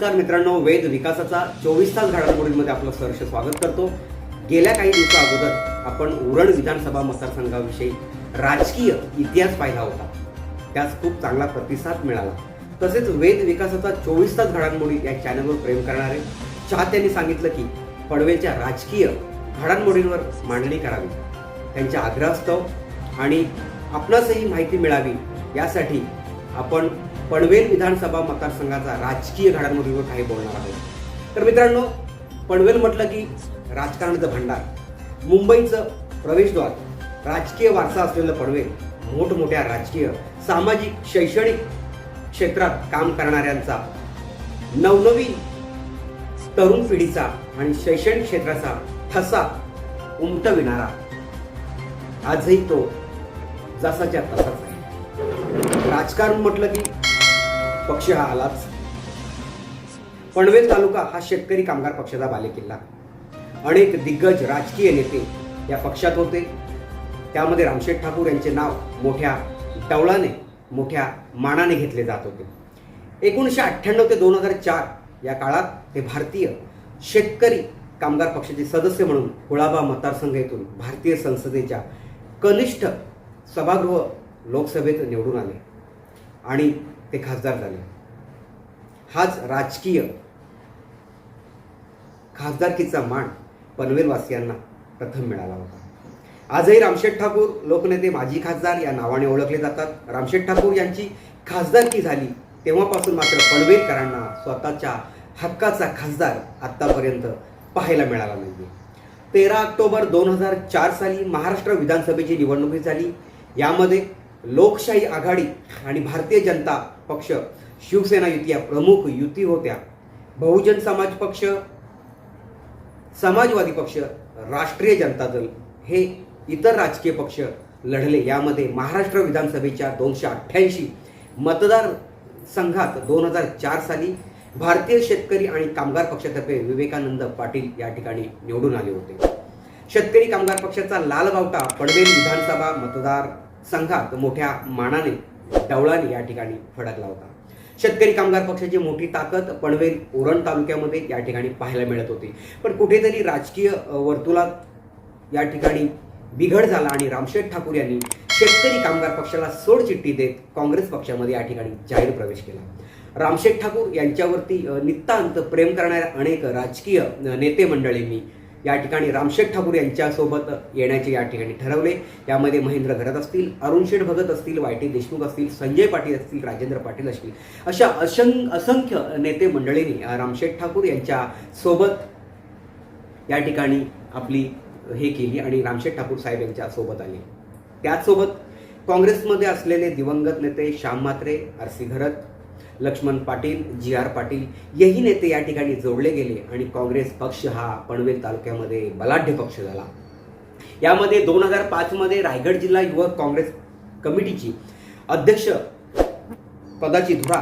नमस्कार मित्रांनो वेद विकासाचा चोवीस तास घडामोडींमध्ये आपलं सहर्ष स्वागत करतो. गेल्या काही दिवसा अगोदर आपण उरण विधानसभा मतदारसंघाविषयी राजकीय इतिहास पाहिला होता. त्यास खूप चांगला प्रतिसाद मिळाला. तसेच वेद विकासाचा चोवीस तास घडामोडी या चॅनलवर प्रेम करणारे चाहत्यांनी सांगितलं की पडवेच्या राजकीय घडामोडींवर मांडणी करावी. त्यांच्या आग्रहास्तव आणि आपणासही माहिती मिळावी. यासाठी आपण पनवेल विधानसभा मतदारसंघाचा राजकीय घडामोडीवर काही बोलणार आहोत. तर मित्रांनो पनवेल म्हटलं की राजकारणाचं भांडार. मुंबईचं प्रवेशद्वार राजकीय वारसा असलेलं पनवेल मोठमोठ्या राजकीय सामाजिक शैक्षणिक क्षेत्रात काम करणाऱ्यांचा नवनवीन तरुण पिढीचा आणि शैक्षणिक क्षेत्राचा ठसा उमटविणारा. आजही तो जसाच्या तसाच आहे. राजकारण म्हटलं की पक्ष हा आलाच. पनवेल तालुका हा शेतकरी कामगार पक्षाचा बालेकिल्ला. अनेक दिग्गज राजकीय नेते या पक्षात होते. त्यामध्ये रामशेठ ठाकूर यांचे नाव मोठ्या टवळाने मोठ्या मानाने घेतले जात होते. एकोणीसशे अठ्ठ्याण्णव ते दोन हजार चार या काळात ते भारतीय शेतकरी कामगार पक्षाचे सदस्य म्हणून कुळाबा मतदारसंघ येथून भारतीय संसदेच्या कनिष्ठ सभागृह लोकसभेत निवडून आले. आणि ते खासदार झाले. हाच राजकीय खासदारकीचा मान पनवेलवासियांना प्रथम मिळाला होता. आजही रामशेठ ठाकूर लोकनेते माजी खासदार या नावाने ओळखले जातात. रामशेठ ठाकूर यांची खासदारकी झाली तेव्हापासून मात्र पनवेलकरांना स्वतःच्या हक्काचा खासदार आत्तापर्यंत पाहायला मिळाला नाही तेरा ऑक्टोबर दोन हजार चार साली महाराष्ट्र विधानसभेची निवडणूक झाली. यामध्ये लोकशाही आघाडी आणि भारतीय जनता पक्ष. शिवसेना युती या प्रमुख युती होत्या. बहुजन समाज पक्ष समाजवादी पक्ष राष्ट्रीय जनता दल हे इतर राजकीय पक्ष लढले. यामध्ये महाराष्ट्र विधानसभेच्या दोनशे अठ्ठ्याऐंशी मतदार संघात दोन हजार चार साली भारतीय शेतकरी आणि कामगार पक्षातर्फे विवेकानंद पाटील या ठिकाणी निवडून आले होते. शेतकरी कामगार पक्षाचा लाल बावटा पडवेल विधानसभा मतदार संघात मोठ्या मानाने डवळाने या ठिकाणी फडकला होता. शेतकरी कामगार पक्षाची मोठी ताकद पनवेल उरण तालुक्यामध्ये या ठिकाणी पाहायला मिळत होती. पण कुठेतरी राजकीय वर्तुळात या ठिकाणी बिघड झाला आणि रामशेठ ठाकूर यांनी शेतकरी कामगार पक्षाला सोडचिठ्ठी देत काँग्रेस पक्षामध्ये या ठिकाणी जाहीर प्रवेश केला. रामशेठ ठाकूर यांच्यावरती नितांत प्रेम करणाऱ्या अनेक राजकीय नेते मंडळींनी या ठिकाणी रामशेठ ठाकूर यांच्यासोबत येण्याचे या ठिकाणी ठरवले. यामध्ये महेंद्र घरत असतील अरुण शेठ भगत असतील वाय टी देशमुख असतील संजय पाटील असतील राजेंद्र पाटील असतील. अशा असं असंख्य नेते मंडळींनी रामशेठ ठाकूर यांच्या सोबत या ठिकाणी आपली हे केली आणि रामशेठ ठाकूर साहेब यांच्या सोबत आले. त्याचसोबत काँग्रेसमध्ये असलेले दिवंगत नेते Shyam Mhatre R C Gharat Laxman Patil G R Patil हेही नेते या ठिकाणी जोडले गेले आणि काँग्रेस पक्ष हा पनवेल तालुक्यामध्ये बलाढ्य पक्ष झाला. यामध्ये दोन हजार पाचमध्ये रायगड जिल्हा युवक काँग्रेस कमिटीची अध्यक्ष पदाची धुरा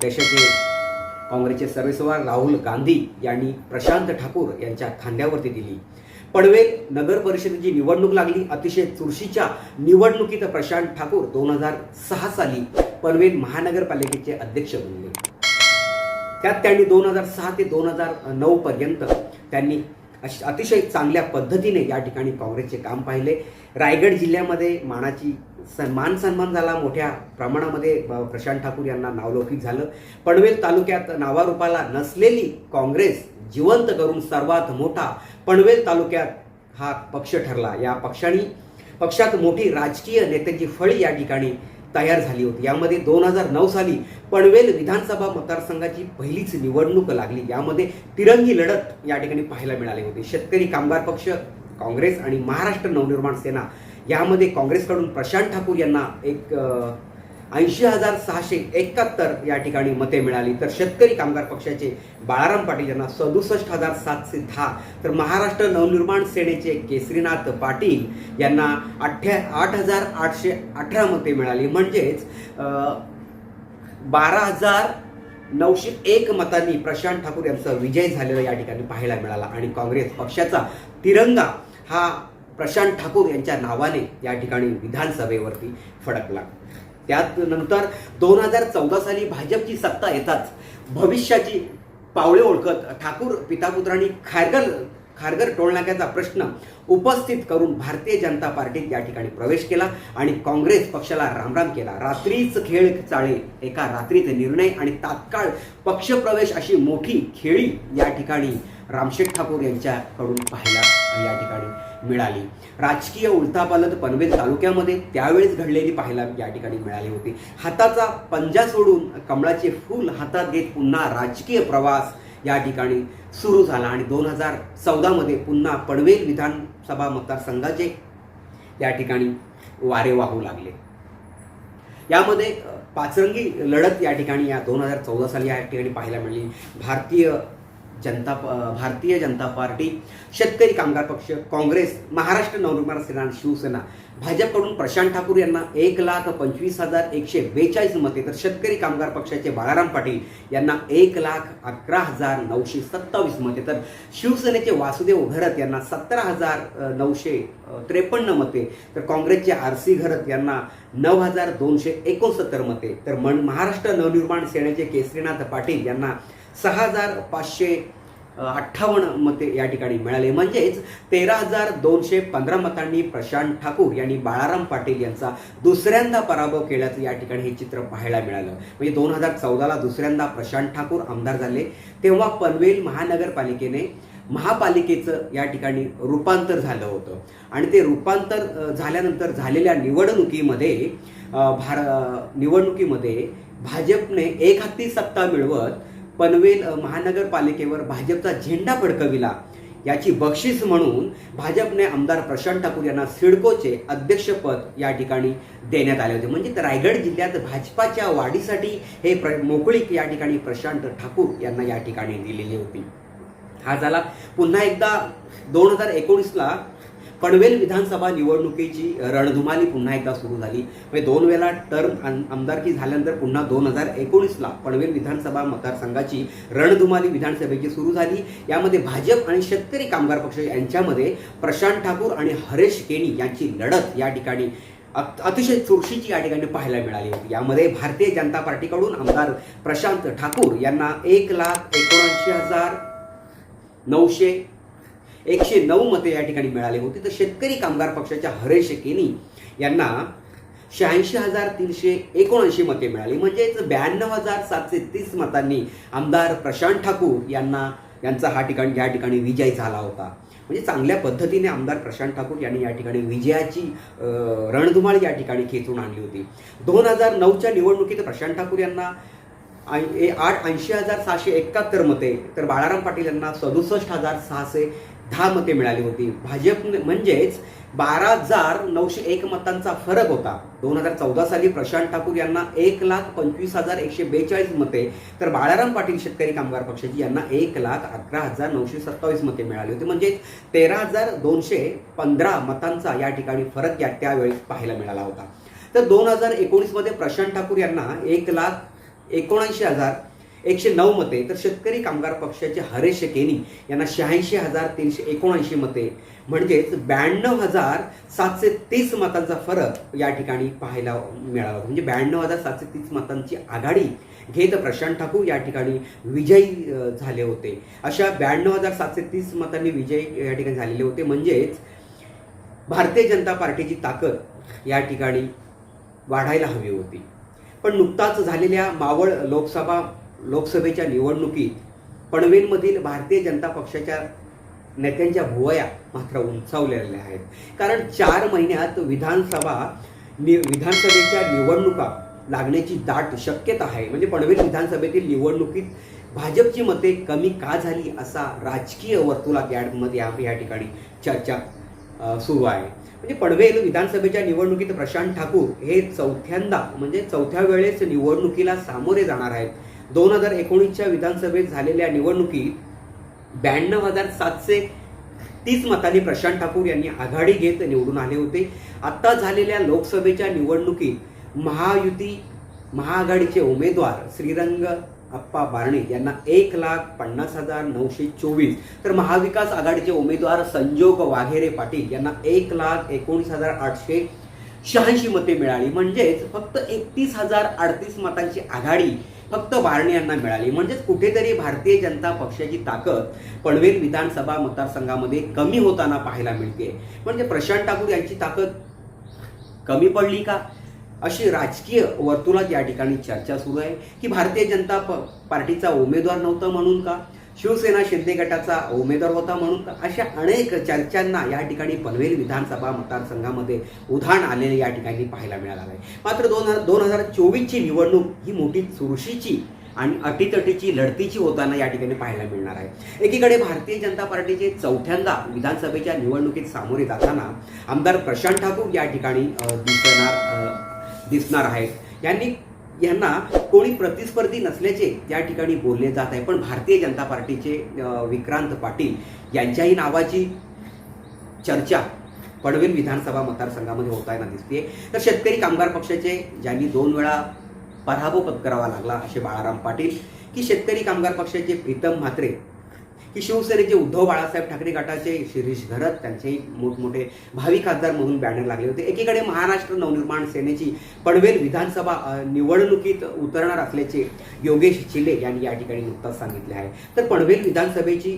देशाचे काँग्रेसचे सर्वेसवार राहुल गांधी यांनी प्रशांत ठाकूर यांच्या खांद्यावरती दिली. पडवेल नगर परिषदेची निवडणूक लागली. अतिशय चुरशीच्या निवडणुकीत प्रशांत ठाकूर दोन हजार सहा साली पनवेल महानगरपालिकेचे अध्यक्ष बनले. त्यात त्यांनी दोन हजार सहा ते दोन हजार नऊ पर्यंत त्यांनी अश- अतिशय चांगल्या पद्धतीने या ठिकाणी काँग्रेसचे काम पाहिले. रायगड जिल्ह्यामध्ये मानाची सन्मान सन्मान झाला. मोठ्या प्रमाणामध्ये प्रशांत ठाकूर यांना नावलौकिक झालं. पनवेल तालुक्यात नावारूपाला नसलेली काँग्रेस जिवंत करून सर्वात मोठा पनवेल तालुक्यात हा पक्ष ठरला. या पक्षाने पक्षात मोठी राजकीय नेत्यांची फळी या ठिकाणी तयार झाली होती. यामध्ये दोन हजार नऊ साली पनवेल विधानसभा मतदारसंघाची पहिलीच निवडणूक लागली. यामध्ये तिरंगी लढत या ठिकाणी पाहायला मिळाली होती. शेतकरी कामगार पक्ष काँग्रेस आणि महाराष्ट्र नवनिर्माण सेना यामध्ये काँग्रेसकडून प्रशांत ठाकूर यांना एक ऐंशी हजार सहाशे एकाहत्तर या ठिकाणी मते मिळाली. तर शेतकरी कामगार पक्षाचे बाळाराम पाटील यांना सदुसष्ट हजार सातशे दहा. तर महाराष्ट्र नवनिर्माण सेनेचे केसरीनाथ पाटील यांना अठ्ठ्या आठ हजार आठशे अठरा मते मिळाली. म्हणजेच बारा हजार नऊशे एक मतांनी प्रशांत ठाकूर यांचा विजय झालेला या ठिकाणी पाहायला मिळाला आणि काँग्रेस पक्षाचा तिरंगा हा प्रशांत ठाकूर यांच्या नावाने या ठिकाणी विधानसभेवरती फडकला. त्यात नंतर दोन हजार चौदा साली भाजपची सत्ता येताच भविष्याची पावले ओळखत ठाकूर पितापुत्रांनी खारगल खारघर टोलनाक्याचा प्रश्न उपस्थित करून भारतीय जनता पार्टीत या ठिकाणी प्रवेश केला आणि काँग्रेस पक्षाला रामराम केला. रात्रीच खेळ चाळे एका रात्रीत निर्णय आणि तात्काळ पक्षप्रवेश अशी मोठी खेळी या ठिकाणी रामशेठ ठाकूर यांच्याकडून पाहायला या ठिकाणी मिळाली. राजकीय उलथापालत पनवेल तालुक्यामध्ये त्यावेळेस घडलेली पाहायला या ठिकाणी मिळाली होती. हाताचा पंजा सोडून कमळाचे फूल हातात घेत पुन्हा राजकीय प्रवास या ठिकाणी सुरू झाला आणि दोन हजार चौदामध्ये पुन्हा पनवेल विधानसभा मतदारसंघाचे या ठिकाणी वारे वाहू लागले. यामध्ये पाचरंगी लढत या ठिकाणी या दोन हजार चौदा साली या ठिकाणी पाहायला मिळाली. भारतीय जनता प- भारतीय जनता पार्टी शेतकरी कामगार पक्ष काँग्रेस महाराष्ट्र नवनिर्माण सेना आणि शिवसेना भाजपकडून प्रशांत ठाकूर यांना एक लाख पंचवीस हजार एकशे बेचाळीस मते तर शेतकरी कामगार पक्षाचे बाळाराम पाटील यांना एक लाख अकरा हजार नऊशे सत्तावीस मते तर शिवसेनेचे वासुदेव घरत यांना सतरा हजार नऊशे त्रेपन्न मते तर काँग्रेसचे आर सी घरत यांना नऊ हजार दोनशे एकोणसत्तर मते तर मन महाराष्ट्र नवनिर्माण सेनेचे केसरीनाथ पाटील यांना सहा हजार पाचशे अठ्ठावन्न मते या ठिकाणी मिळाले. म्हणजेच तेरा हजार दोनशे पंधरा मतांनी प्रशांत ठाकूर यांनी बाळाराम पाटील यांचा दुसऱ्यांदा पराभव केल्याचं या ठिकाणी हे चित्र पाहायला मिळालं. म्हणजे दोन हजार चौदाला दुसऱ्यांदा प्रशांत ठाकूर आमदार झाले. तेव्हा पनवेल महानगरपालिकेने महापालिकेचं या ठिकाणी रूपांतर झालं होतं. आणि ते रूपांतर झाल्यानंतर झालेल्या निवडणुकीमध्ये भार निवडणुकीमध्ये भाजपने एक हाती सत्ता मिळवत पनवेल महानगरपालिकेवर भाजपचा झेंडा फडकविला. याची बक्षीस म्हणून भाजपने आमदार प्रशांत ठाकूर यांना सिडकोचे अध्यक्षपद या ठिकाणी देण्यात आले होते. म्हणजे रायगड जिल्ह्यात भाजपाच्या वाढीसाठी हे प्र मोकळीक या ठिकाणी प्रशांत ठाकूर यांना या ठिकाणी दिलेली होती. हा झाला. पुन्हा एकदा दोन हजार एकोणीसला पनवेल विधानसभा निवडणुकीची रणधुमाली पुन्हा एकदा सुरू झाली. म्हणजे दोन वेळा टर्म आमदारकी झाल्यानंतर पुन्हा दोन हजार एकोणीसला पनवेल विधानसभा मतदारसंघाची रणधुमाली विधानसभेची सुरू झाली. यामध्ये भाजप आणि शेतकरी कामगार पक्ष यांच्यामध्ये प्रशांत ठाकूर आणि हरेश केणी यांची लढत या ठिकाणी अतिशय चुरशीची या ठिकाणी पाहायला मिळाली होती. यामध्ये भारतीय जनता पार्टीकडून आमदार प्रशांत ठाकूर यांना एक लाख एकोणऐंशी हजार नऊशे एकशे नऊ मते या ठिकाणी मिळाली होती. तर शेतकरी कामगार पक्षाच्या हरेश केनी यांना शहाऐंशी हजार तीनशे एकोणऐंशी मते मिळाली. म्हणजेच ब्याण्णव हजार सातशे तीस मतांनी आमदार प्रशांत ठाकूर यांना यांचा हा ठिकाणी या ठिकाणी विजय झाला होता. म्हणजे चांगल्या पद्धतीने आमदार प्रशांत ठाकूर यांनी या ठिकाणी विजयाची रणधुमाळ या ठिकाणी खेचून आणली होती. दोन हजार नऊच्या निवडणुकीत प्रशांत ठाकूर यांना ए- आठ ऐंशी हजार सहाशे एकाहत्तर मते तर बाळाराम पाटील यांना सदुसष्ट हजार सहाशे दहा मते मिळाली होती. भाजप म्हणजेच बारा हजार नऊशे एक मतांचा फरक होता. दोन हजार चौदा साली प्रशांत ठाकूर यांना एक लाख पंचवीस हजार एकशे बेचाळीस मते तर बाळाराम पाटील शेतकरी कामगार पक्षाची यांना एक लाख अकरा हजार नऊशे सत्तावीस मते मिळाली होती. म्हणजे तेरा हजार दोनशे पंधरा मतांचा या ठिकाणी फरक या त्यावेळेस पाहायला मिळाला होता. तर दोन हजार एकोणीसमध्ये प्रशांत ठाकूर यांना एक लाख एकोणऐंशी हजार एकशे नऊ मते. तर शेतकरी कामगार पक्षाचे हरेश केनी यांना शहाऐंशी हजार तीनशे एकोणऐंशी मते. म्हणजेच ब्याण्णव हजार सातशे तीस मतांचा फरक या ठिकाणी पाहायला मिळाला. म्हणजे ब्याण्णव हजार सातशे तीस मतांची आघाडी घेत प्रशांत ठाकूर या ठिकाणी विजयी झाले होते. अशा ब्याण्णव हजार सातशे तीस मतांनी विजयी या ठिकाणी झालेले होते. म्हणजेच भारतीय जनता पार्टीची ताकद या ठिकाणी वाढायला हवी होती. पण नुकताच झालेल्या मावळ लोकसभा लोकसभेच्या निवडणुकीत पनवेलमधील भारतीय जनता पक्षाच्या नेत्यांच्या भुवया मात्र उंचावलेल्या आहेत. कारण चार महिन्यात विधानसभा नि विधानसभेच्या निवडणुका लागण्याची दाट शक्यता आहे. म्हणजे पनवेल विधानसभेतील निवडणुकीत भाजपची मते कमी का झाली असा राजकीय वर्तुळात यामध्ये या या ठिकाणी चर्चा सुरू आहे. म्हणजे पनवेल विधानसभेच्या निवडणुकीत प्रशांत ठाकूर हे चौथ्यांदा म्हणजे चौथ्या वेळेस निवडणुकीला सामोरे जाणार आहेत. दोन हजार एकोणीसच्या विधानसभेत झालेल्या निवडणुकीत ब्याण्णव हजार सातशे तीस मतांनी प्रशांत ठाकूर यांनी आघाडी घेत निवडून आले होते. आत्ता झालेल्या लोकसभेच्या निवडणुकीत महायुती महाआघाडीचे उमेदवार श्रीरंग अप्पा बारणे यांना एक लाख पन्नास हजार नऊशे चोवीस तर महाविकास आघाडीचे उमेदवार संजोग वाघेरे पाटील यांना एक लाख एकोणीस हजार आठशे शहाऐंशी मते मिळाली. म्हणजेच फक्त एकतीस हजार अडतीस मतांची आघाडी फक्त बारणे यांना मिळाली. म्हणजेच कुठेतरी भारतीय जनता पक्षाची ताकद पनवेल विधानसभा मतदारसंघामध्ये कमी होताना पाहायला मिळते म्हणजे प्रशांत ठाकूर यांची ताकद कमी पडली का? अशी राजकीय वर्तुळात या ठिकाणी चर्चा सुरू आहे की भारतीय जनता प पार्टीचा उमेदवार नव्हता म्हणून का? शिवसेना शिंदे गटाचा उमेदवार होता म्हणून अशा अनेक चर्चांना या ठिकाणी पनवेल विधानसभा मतदारसंघामध्ये उधाण आलेले या ठिकाणी पाहायला मिळालं आहे. मात्र दोन हजार दोन हजार चोवीसची निवडणूक ही मोठी चुरशीची आणि अटीतटीची लढतीची होताना या ठिकाणी पाहायला मिळणार आहे. एकीकडे भारतीय जनता पार्टीचे चौथ्यांदा विधानसभेच्या निवडणुकीत सामोरे जाताना आमदार प्रशांत ठाकूर या ठिकाणी दिसणार दिसणार आहेत. यांनी यांना कोणी प्रतिस्पर्धी नसल्याचे या ठिकाणी बोलले जात आहे. पण भारतीय जनता पार्टीचे विक्रांत पाटील यांच्याही नावाची चर्चा पडवेल विधानसभा मतदारसंघामध्ये होताना दिसते तर शेतकरी कामगार पक्षाचे ज्यांनी दोन वेळा पराभव पत्करावा लागला असे बाळाराम पाटील की शेतकरी कामगार पक्षाचे प्रीतम म्हात्रे की शिवसेनेचे उद्धव बाळासाहेब ठाकरे गटाचे शिरीष घरत त्यांचे मोठमोठे भावी खासदार म्हणून बॅनर लागले होते. एकीकडे महाराष्ट्र नवनिर्माण सेनेची पडवेल विधानसभा निवडणुकीत उतरणार असल्याचे योगेश चिले यांनी या ठिकाणी नुकताच सांगितले आहे. तर पनवेल विधानसभेची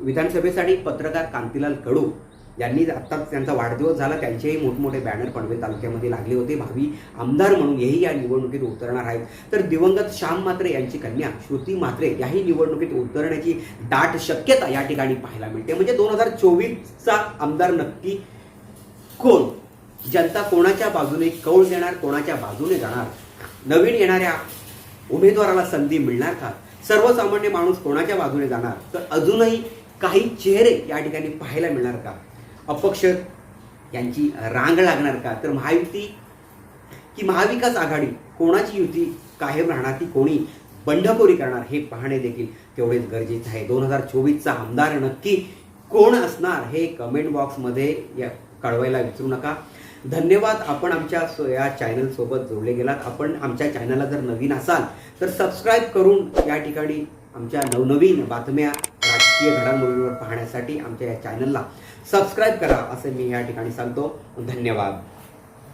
विधानसभेसाठी पत्रकार कांतीलाल कडू यांनी आत्ताच त्यांचा वाढदिवस झाला त्यांचेही मोठमोठे बॅनर पनवेल तालुक्यामध्ये लागले होते. भावी आमदार म्हणून हेही या निवडणुकीत उतरणार आहेत. तर दिवंगत श्याम मात्रे यांची कन्या श्रुती मात्रे याही निवडणुकीत उतरण्याची दाट शक्यता या ठिकाणी पाहायला मिळते. म्हणजे दोन हजार चोवीसचा आमदार नक्की कोण? जनता कोणाच्या बाजूने कौल देणार कोणाच्या बाजूने जाणार? नवीन येणाऱ्या उमेदवाराला संधी मिळणार का? सर्वसामान्य माणूस कोणाच्या बाजूने जाणार? तर अजूनही काही चेहरे या ठिकाणी पाहायला मिळणार का? अपक्ष यांची रांग लागणार का? तर महायुती की महाविकास आघाडी? कोणाची युती कायम राहणार ती कोणी बंडखोरी करणार हे पाहणे देखील तेवढेच गरजेचं आहे. दोन हजार चोवीसचा आमदार नक्की कोण असणार हे कमेंट बॉक्समध्ये या कळवायला विसरू नका. धन्यवाद. आपण आमच्या सो- या चॅनलसोबत जोडले गेलात. आपण आमच्या चॅनलला जर नवीन असाल तर सबस्क्राईब करून या ठिकाणी आमच्या नवनवीन बातम्या राजकीय घडामोडींवर पाहण्यासाठी आमच्या या चॅनलला सबस्क्राईब करा असे मी या ठिकाणी सांगतो. धन्यवाद.